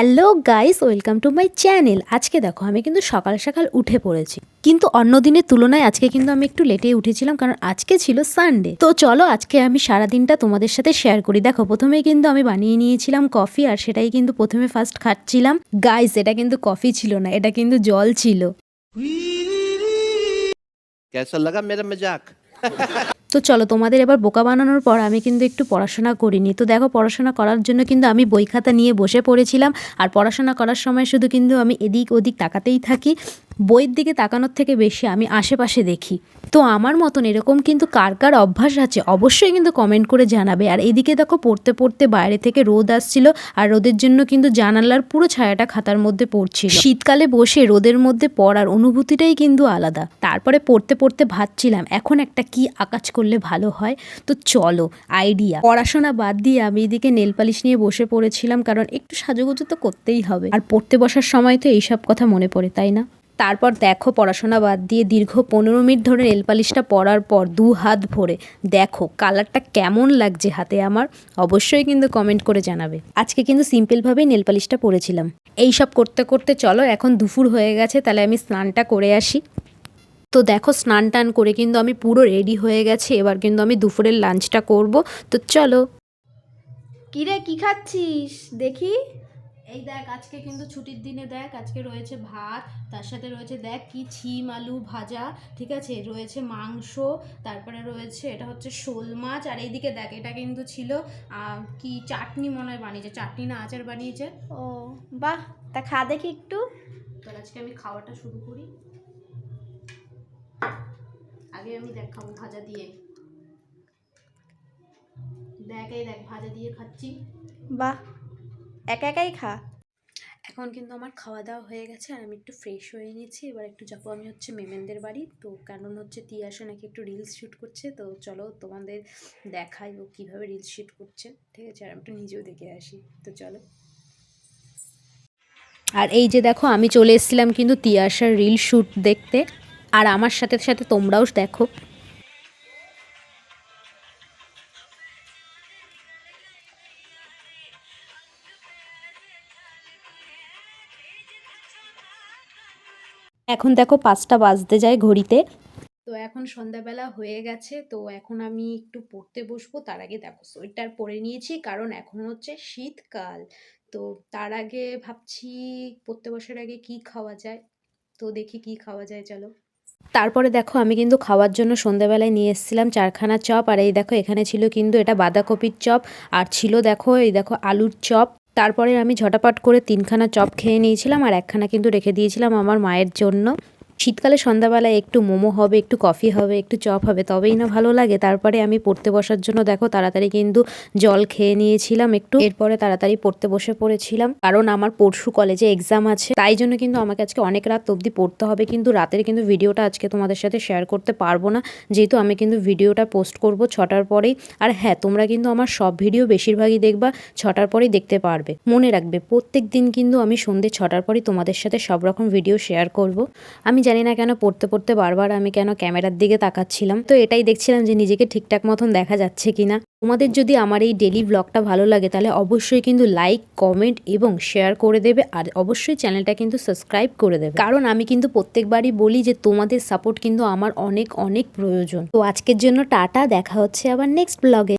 Hello guys, welcome to my channel. আজকে দেখো, আমি কিন্তু সকাল সকাল উঠে পড়েছি। কিন্তু অন্য দিনের তুলনায় আজকে কিন্তু আমি একটু লেটে উঠেছিলাম, কারণ আজকে ছিল সানডে তো চলো, আজকে আমি সারা দিনটা তোমাদের সাথে শেয়ার করি। দেখো, প্রথমে কিন্তু আমি বানিয়ে নিয়েছিলাম কফি আর সেটাই কিন্তু প্রথমে ফার্স্ট খাচ্ছিলাম। গাইস এটা কিন্তু কফি ছিল না, এটা কিন্তু জল ছিল। কেসা লাগা মেরা মজাক তো চলো, তোমাদের এবার বোকা বানানোর পর আমি কিন্তু একটু পড়াশোনা করিনি। তো দেখো, পড়াশোনা করার জন্য কিন্তু আমি বই খাতা নিয়ে বসে পড়েছিলাম। আর পড়াশোনা করার সময় শুধু কিন্তু আমি এদিক ওদিক তাকাতেই থাকি। বইয়ের দিকে তাকানোর থেকে বেশি আমি আশেপাশে দেখি। তো আমার মতন এরকম কিন্তু কার কার অভ্যাস আছে অবশ্যই কিন্তু কমেন্ট করে জানাবে। আর এদিকে দেখো, পড়তে পড়তে বাইরে থেকে রোদ আসছিল আর রোদের জন্য কিন্তু জানালার পুরো ছায়াটা খাতার মধ্যে পড়ছে শীতকালে বসে রোদের মধ্যে পড়ার অনুভূতিটাই কিন্তু আলাদা। তারপরে পড়তে পড়তে ভাবছিলাম, এখন একটা কি আকাজ করলে ভালো হয়? তো চলো আইডিয়া পড়াশোনা বাদ দিয়ে আমি এদিকে নেল পালিশ নিয়ে বসে পড়েছিলাম, কারণ একটু সাজুগুজু তো করতেই হবে। আর পড়তে বসার সময় তো এইসব কথা মনে পড়ে, তাই না? তারপর দেখো পড়াশোনা বাদ দিয়ে দীর্ঘ পনেরো মিনিট ধরে নেল পালিশটা পরার পর দু হাত ভরে। দেখো, কালারটা কেমন লাগছে হাতে আমার? অবশ্যই কিন্তু কমেন্ট করে জানাবে। আজকে কিন্তু সিম্পলভাবেই নেল পালিশটা পরেছিলাম এই সব করতে করতে চলো, এখন দুপুর হয়ে গেছে, তাহলে আমি স্নানটা করে আসি। তো দেখো, স্নান টান করে কিন্তু আমি পুরো রেডি হয়ে গেছি, এবার কিন্তু আমি দুপুরের লাঞ্চটা করব। তো চলো। কিরে, কি খাচ্ছিস? দেখি। এই দেখ আজকে কিন্তু ছুটির দিনে দেখ আজকে রয়েছে ভাত তার সাথে রয়েছে দেখ কি ছিম আলু ভাজা ঠিক আছে? রয়েছে মাংস তারপরে রয়েছে এটা হচ্ছে শোল মাছ আর এইদিকে দেখ এটা কিন্তু ছিল কি চাটনি মনে হয় বানিয়েছে চাটনি না আচার বানিয়েছে। ও বাহ তা খা দেখি একটু। তো আজকে আমি খাওয়াটা শুরু করি। আগে আমি দেখ খাব ভাজা দিয়ে। দেখ এই দেখ ভাজা দিয়ে খাচ্ছি। বাহ একা একাই খা। এখন কিন্তু আমার খাওয়া দাওয়া হয়ে গেছে আর আমি একটু ফ্রেশ হয়ে নিয়েছি। এবার একটু যাব আমি হচ্ছে মেমেনদের বাড়ি। তো কারণ হচ্ছে তিয়াসা নাকি একটু রিলস শ্যুট করছে। তো চলো তোমাদের দেখাই ও কীভাবে রিলস শ্যুট করছে। ঠিক আছে? আর আমি একটু নিজেও দেখে আসি। তো চলো। আর এই যে দেখো, আমি চলে এসেছিলাম কিন্তু তিয়াসার রিল শ্যুট দেখতে। আর আমার সাথে সাথে তোমরাও দেখো। এখন দেখো পাঁচটা বাজতে যায় ঘড়িতে। তো এখন সন্ধ্যাবেলা হয়ে গেছে তো এখন আমি একটু পড়তে বসবো। তার আগে দেখো সোয়েটার পরে নিয়েছি কারণ এখন হচ্ছে শীতকাল। তো তার আগে ভাবছি পড়তে বসার আগে কি খাওয়া যায়? তো দেখি কি খাওয়া যায় চলো। তারপরে দেখো আমি কিন্তু খাওয়ার জন্য সন্ধ্যাবেলায় নিয়ে এসেছিলাম চারখানা চপ আর এই দেখো এখানে ছিল কিন্তু এটা বাঁধাকপির চপ আর ছিল দেখো এই দেখো আলুর চপ। তারপরে আমি ঝটাপট করে তিনখানা চপ খেয়ে নিয়েছিলাম আর একখানা কিন্তু রেখে দিয়েছিলাম আমার মায়ের জন্য। শীতকালে সন্ধ্যাবেলায় একটু মোমো হবে, একটু কফি হবে, একটু চপ হবে, তবেই না ভালো লাগে। তারপরে আমি পড়তে বসার জন্য, দেখো তাড়াতাড়ি কিন্তু জল খেয়ে নিয়েছিলাম একটু। এরপরে তাড়াতাড়ি পড়তে বসে পড়েছিলাম। কারণ আমার পরশু কলেজে এক্সাম আছে। তাই জন্য কিন্তু আমাকে আজকে অনেক রাত অবধি পড়তে হবে। কিন্তু রাতের কিন্তু ভিডিওটা আজকে তোমাদের সাথে শেয়ার করতে পারব না। যেহেতু আমি কিন্তু ভিডিওটা পোস্ট করব ছটার পরেই। আর হ্যাঁ তোমরা কিন্তু আমার সব ভিডিও বেশিরভাগই দেখবা, ছটার পরেই দেখতে পারবে। মনে রাখবে প্রত্যেক দিন কিন্তু আমি সন্ধ্যে ছটার পরেই তোমাদের সাথে সব রকম ভিডিও শেয়ার করব। আমি জানি না কেন, পড়তে পড়তে বারবার আমি কেন ক্যামেরার দিকে তাকাচ্ছিলাম। তো এটাই দেখছিলাম যে নিজেকে ঠিকঠাক মতন দেখা যাচ্ছে কিনা। তোমাদের যদি আমার এই ডেলি ব্লগটা ভালো লাগে, তাহলে অবশ্যই কিন্তু লাইক কমেন্ট এবং শেয়ার করে দেবে। আর অবশ্যই চ্যানেলটা কিন্তু সাবস্ক্রাইব করে দেবে। কারণ আমি কিন্তু প্রত্যেকবারই বলি যে তোমাদের সাপোর্ট কিন্তু আমার অনেক অনেক প্রয়োজন। তো আজকের জন্য টাটা, দেখা হচ্ছে আবার নেক্সট ব্লগে